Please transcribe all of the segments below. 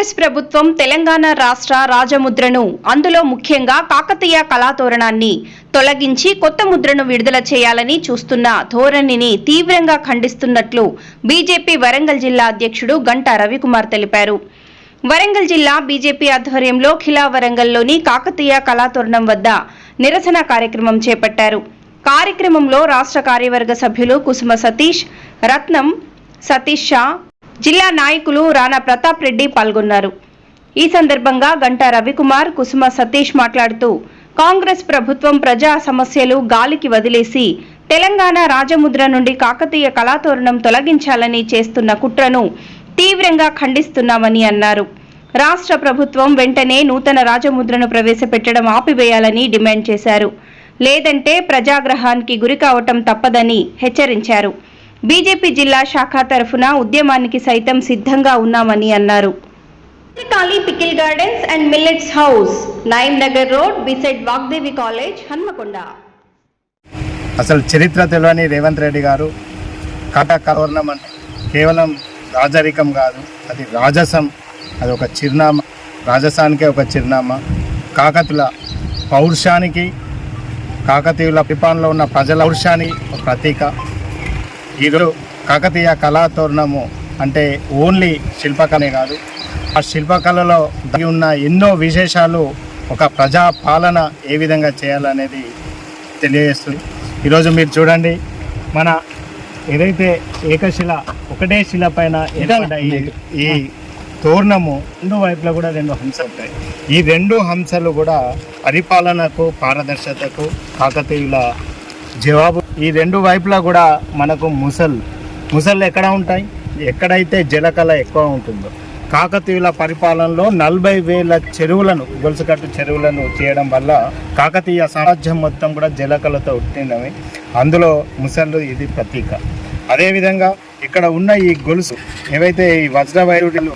కాంగ్రెస్ ప్రభుత్వం తెలంగాణ రాష్ట్ర రాజముద్రను అందులో ముఖ్యంగా కాకతీయ కళాతోరణాన్ని తొలగించి కొత్త ముద్రను విడుదల చేయాలని చూస్తున్న ధోరణిని తీవ్రంగా ఖండిస్తున్నట్లు బీజేపీ వరంగల్ జిల్లా అధ్యక్షుడు గంటా రవికుమార్ తెలిపారు. వరంగల్ జిల్లా బీజేపీ ఆధ్వర్యంలో ఖిలా వరంగల్లోని కాకతీయ కళాతోరణం వద్ద నిరసన కార్యక్రమం చేపట్టారు. కార్యక్రమంలో రాష్ట్ర కార్యవర్గ సభ్యులు కుసుమ సతీష్ రత్నం సతీష్ షా జిల్లా నాయకులు రాణా ప్రతాప్ రెడ్డి పాల్గొన్నారు. ఈ సందర్భంగా గంటా రవికుమార్ కుసుమ సతీష్ మాట్లాడుతూ కాంగ్రెస్ ప్రభుత్వం ప్రజా సమస్యలు గాలికి వదిలేసి తెలంగాణ రాజముద్ర నుండి కాకతీయ కళాతోరణం తొలగించాలని చేస్తున్న కుట్రను తీవ్రంగా ఖండిస్తున్నామని అన్నారు. రాష్ట్ర ప్రభుత్వం వెంటనే నూతన రాజముద్రను ప్రవేశపెట్టడం ఆపివేయాలని డిమాండ్ చేశారు. లేదంటే ప్రజాగ్రహానికి గురికావటం తప్పదని హెచ్చరించారు. బీజేపీ జిల్లా శాఖ తరఫున ఉద్యమానికి సైతం సిద్ధంగా ఉన్నామని అన్నారు. Pickle gardens and millets house Naim Nagar road beside Vagdevi college Hanamkonda. అసలు చరిత్ర తెలియని రేవంత్ రెడ్డి గారు కాటా కవర్ణం అంటే కేవలం రాజరికం కాదు అది రాజసం అది ఒక చిరునామా రాజసానికే ఒక చిరునామా. కాకతుల పౌరుషానికి కాకతీయుల పిపాన్లో ఉన్న ప్రజల పౌరుషానికి ఒక ప్రతీక. ఈరోజు కాకతీయ కళాతోరణము అంటే ఓన్లీ శిల్పకళనే కాదు. ఆ శిల్పకళలో దాగి ఉన్న ఎన్నో విశేషాలు ఒక ప్రజా పాలన ఏ విధంగా చేయాలనేది తెలియజేస్తుంది. ఈరోజు మీరు చూడండి మన ఏదైతే ఏకశిల ఒకటే శిల పైన ఈ- ఈ తోరణము రెండు వైపులా కూడా రెండు హంసలు ఉంటాయి ఈ రెండు హంసలు కూడా పరిపాలనకు పారదర్శకతకు కాకతీయుల జవాబు ఈ రెండు వైపులా కూడా మనకు ముసళ్ళు ముసళ్ళు ఎక్కడ ఉంటాయి? ఎక్కడైతే జలకళ ఎక్కువ ఉంటుందో. కాకతీయుల పరిపాలనలో నలభై వేల చెరువులను గొలుసుకట్టు చెరువులను చేయడం వల్ల కాకతీయ సామ్రాజ్యం మొత్తం కూడా జలకళతో ఉట్టినవి అందులో ముసళ్ళు ఇది ప్రతీక. అదేవిధంగా ఇక్కడ ఉన్న ఈ గొలుసు ఏవైతే ఈ వజ్ర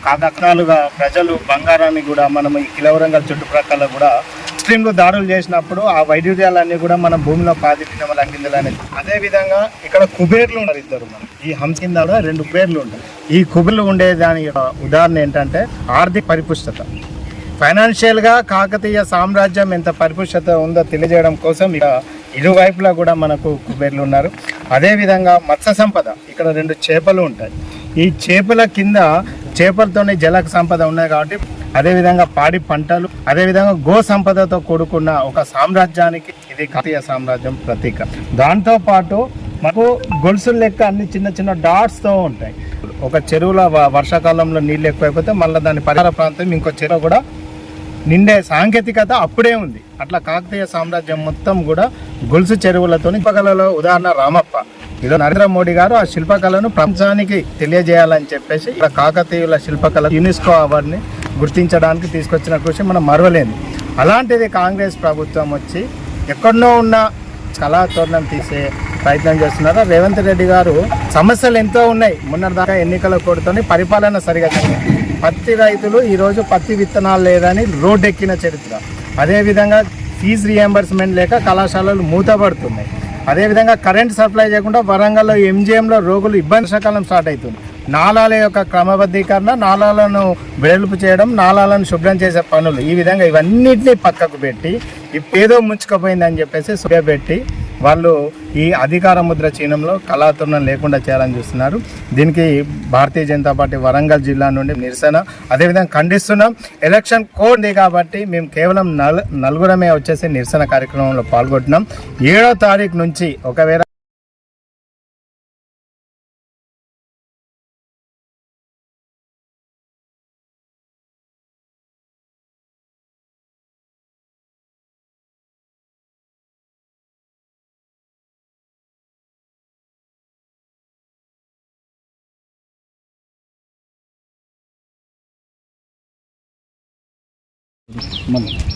కాకత్నాలుగా ప్రజలు బంగారాన్ని కూడా మనం ఈ కిలవరంగల్ చుట్టుప్రక్కల కూడా ముస్లింలు దాడులు చేసినప్పుడు ఆ వైద్యుర్యాలన్నీ కూడా మన భూమిలో పాతిపిన లంకిందని అదే విధంగా ఇక్కడ కుబేర్లు ఉన్నారు ఇద్దరు మనం ఈ హంస కింద కూడా రెండు కుబేర్లు ఉంటాయి ఈ కుబేర్లు ఉండే దాని ఉదాహరణ ఏంటంటే ఆర్థిక పరిపుష్టత. ఫైనాన్షియల్గా కాకతీయ సామ్రాజ్యం ఎంత పరిపుష్టత ఉందో తెలియజేయడం కోసం ఇక ఇరువైపులా కూడా మనకు కుబేర్లు ఉన్నారు. అదేవిధంగా మత్స్య సంపద ఇక్కడ రెండు చేపలు ఉంటాయి. ఈ చేపల కింద చేపలతోనే జల సంపద ఉన్నాయి కాబట్టి అదేవిధంగా పాడి పంటలు అదేవిధంగా గో సంపదతో కూడుకున్న ఒక సామ్రాజ్యానికి ఇది కాకతీయ సామ్రాజ్యం ప్రతీక. దాంతో పాటు మనకు గొలుసులు లెక్క అన్ని చిన్న చిన్న డాట్స్తో ఉంటాయి. ఒక చెరువులో వర్షాకాలంలో నీళ్ళు ఎక్కువైపోతే మళ్ళీ దాని పరిహార ప్రాంతం ఇంకో చెరువు కూడా నిండే సాంకేతికత అప్పుడే ఉంది. అట్లా కాకతీయ సామ్రాజ్యం మొత్తం కూడా గొలుసు చెరువులతో శిల్పకళలో ఉదాహరణ రామప్ప. ఇదో నరేంద్ర మోడీ గారు ఆ శిల్పకళను ప్రపంచానికి తెలియజేయాలని చెప్పేసి ఇక్కడ కాకతీయుల శిల్పకళ యునెస్కో అవార్డుని గుర్తించడానికి తీసుకొచ్చిన కృషి మనం మరవలేదు అలాంటిది కాంగ్రెస్ ప్రభుత్వం వచ్చి ఎక్కడనో ఉన్న కళాతోరణం తీసే ప్రయత్నం చేస్తున్నారు. రేవంత్ రెడ్డి గారు సమస్యలు ఎంతో ఉన్నాయి. మొన్నటిదాకా ఎన్నికల కోడ్తోని పరిపాలన సరిగా పత్తి రైతులు ఈరోజు పత్తి విత్తనాలు లేదని రోడ్డెక్కిన చరిత్ర. అదేవిధంగా ఫీజు రియంబర్స్మెంట్ లేక కళాశాలలు మూతపడుతున్నాయి. అదేవిధంగా కరెంట్ సప్లై చేయకుండా వరంగల్లో ఎంజిఎంలో రోగులు ఇబ్బంది సకాలం స్టార్ట్ అవుతుంది. నాలాల యొక్క క్రమబద్ధీకరణ నాలాలను వెడల్పు చేయడం నాలాలను శుభ్రం చేసే పనులు. ఈ విధంగా ఇవన్నిటిని పక్కకు పెట్టి ఇప్పుడు ఏదో ముంచుకుపోయిందని చెప్పేసి పెట్టి వాళ్ళు ఈ అధికార ముద్ర చీనంలో కళాతురణం లేకుండా చేయాలని చూస్తున్నారు. దీనికి భారతీయ జనతా పార్టీ వరంగల్ జిల్లా నుండి నిరసన. అదేవిధంగా ఖండిస్తున్నాం ఎలక్షన్ కోడ్ది కాబట్టి మేము కేవలం నల్ నలుగురమే వచ్చేసి నిరసన కార్యక్రమంలో పాల్గొంటున్నాం. ఏడో తారీఖు నుంచి ఒకవేళ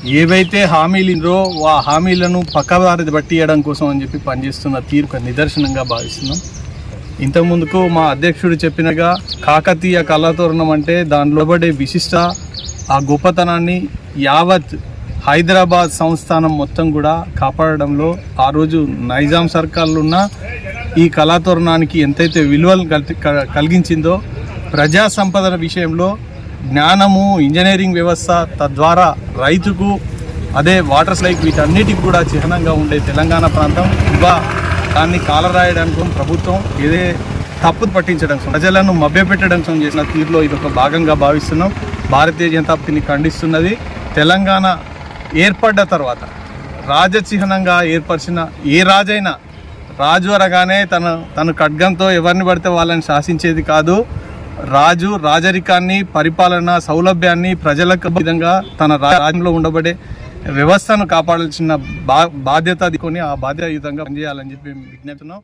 ఏవైతే హామీలు ఆ హామీలను పక్కదారి పట్టియడం కోసం అని చెప్పి పనిచేస్తున్న తీరు నిదర్శనంగా భావిస్తున్నాం. ఇంతకుముందుకు మా అధ్యక్షుడు చెప్పినగా కాకతీయ కళాతోరణం అంటే దానిలో పడే విశిష్ట ఆ గొప్పతనాన్ని యావత్ హైదరాబాద్ సంస్థానం మొత్తం కూడా కాపాడడంలో ఆ రోజు నైజాం సర్కార్లు ఉన్న ఈ కళాతోరణానికి ఎంతైతే విలువలు కలిగించిందో ప్రజా సంపదల విషయంలో జ్ఞానము ఇంజనీరింగ్ వ్యవస్థ తద్వారా రైతుకు అదే వాటర్ స్లైక్ వీటన్నిటికి కూడా చిహ్నంగా ఉండే తెలంగాణ ప్రాంతం. ఇవా దాన్ని కాలరాయడానికి ప్రభుత్వం ఏదే తప్పు పట్టించడం ప్రజలను మభ్యపెట్టడం చేసిన తీరులో ఇది ఒక భాగంగా భావిస్తున్నాం. భారతీయ జనతా పార్టీని ఖండిస్తున్నది. తెలంగాణ ఏర్పడ్డ తర్వాత రాజచిహ్నంగా ఏర్పరిచిన ఏ రాజైనా రాజు అనగానే తన తన ఖడ్గంతో ఎవరిని పడితే వాళ్ళని శాసించేది కాదు. రాజు రాజరికాన్ని పరిపాలన సౌలభ్యాన్ని ప్రజలకు విధంగా తన రా- రాజ్యంలో ఉండబడే వ్యవస్థను కాపాడాల్సిన బా బాధ్యత కొని ఆ బాధ్యత విధంగా పనిచేయాలని చెప్పి విజ్ఞప్తున్నాం